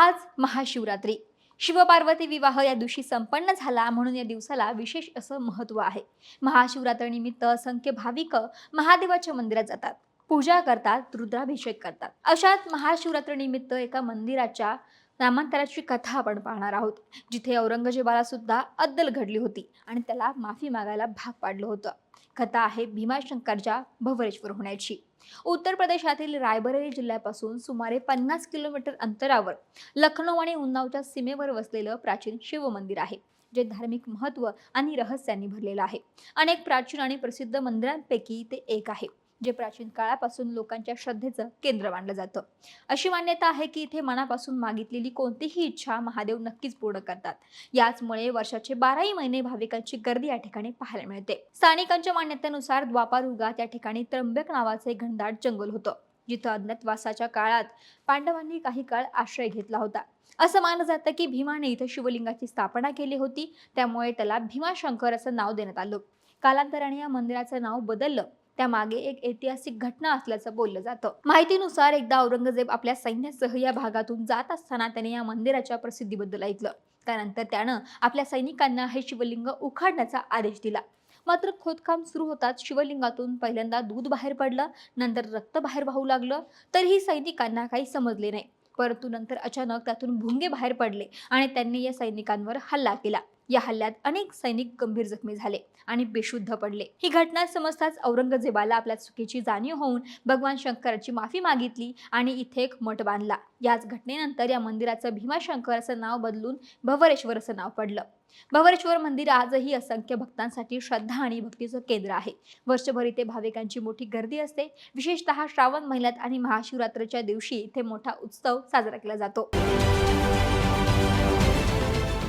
आज महाशिवरात्री. शिवपार्वती विवाह या दिवशी संपन्न झाला म्हणून या दिवसाला विशेष असं महत्त्व आहे. महाशिवरात्रीनिमित्त असंख्य भाविक महादेवाच्या मंदिरात जातात. पूजा करतात रुद्राभिषेक करतात. अशात महाशिवरात्रीनिमित्त एका मंदिराच्या नामांतराची कथा आपण पाहणार आहोत. जिथे औरंगजेबाला सुद्धा अद्दल घडली होती आणि त्याला माफी मागायला भाग पाडलं होतं. कथा आहे भीमाशंकरच्या भवरेश्वर होण्याची. उत्तर प्रदेशातील रायबरेली जिल्ह्यापासून सुमारे पन्नास किलोमीटर अंतरावर लखनौ आणि उन्नावच्या सीमेवर वसलेलं प्राचीन शिवमंदिर आहे जे धार्मिक महत्त्व आणि रहस्यांनी भरलेलं आहे. अनेक प्राचीन आणि प्रसिद्ध मंदिरांपैकी ते एक आहे. जे प्राचीन काळापासून लोकांच्या श्रद्धेचं केंद्र मानलं जातं. अशी मान्यता आहे की इथे मनापासून मागितलेली कोणतीही इच्छा महादेव नक्कीच पूर्ण करतात. याचमुळे वर्षाचे बाराही महिने भाविकांची गर्दी या ठिकाणी पाहायला मिळते. स्थानिकांच्या मान्यतेनुसार द्वापार युगात या ठिकाणी त्र्यंबक नावाचे घनदाट जंगल होतं. जिथं अज्ञातवासाच्या काळात पांडवांनी काही काळ आश्रय घेतला होता. असं मानलं जातं की भीमाने इथं शिवलिंगाची स्थापना केली होती. त्यामुळे त्याला भीमाशंकर असं नाव देण्यात आलं. कालांतराने या मंदिराचं नाव बदललं. त्यामागे एक ऐतिहासिक घटना असल्याचं बोललं जातं. माहितीनुसार एकदा औरंगजेब आपल्या सैन्यासह या भागातून जात असताना त्याने या मंदिराच्या प्रसिद्धीबद्दल ऐकलं. त्यानंतर त्यानं आपल्या सैनिकांना हे शिवलिंग उखाडण्याचा आदेश दिला. मात्र खोदकाम सुरू होताच शिवलिंगातून पहिल्यांदा दूध बाहेर पडलं नंतर रक्त बाहेर वाहू लागलं तरीही सैनिकांना काही समजले नाही. परंतु नंतर अचानक त्यातून भुंगे बाहेर पडले आणि त्यांनी या सैनिकांवर हल्ला केला. या हल्ल्यात अनेक सैनिक गंभीर जखमी झाले आणि बेशुद्ध पडले. ही घटना समजताच औरंगजेबाला आपल्या चुकीची जाणीव होऊन भगवान शंकराची माफी मागितली आणि इथे एक मठ बांधला. याच घटनेनंतर या मंदिराचं भीमाशंकर असं नाव बदलून भवरेश्वर असं नाव पडलं. भवरेश्वर मंदिर आजही असंख्य भक्तांसाठी श्रद्धा आणि भक्तीचं केंद्र आहे. वर्षभर इथे भाविकांची मोठी गर्दी असते. विशेषतः श्रावण महिन्यात आणि महाशिवरात्रीच्या दिवशी इथे मोठा उत्सव साजरा केला जातो.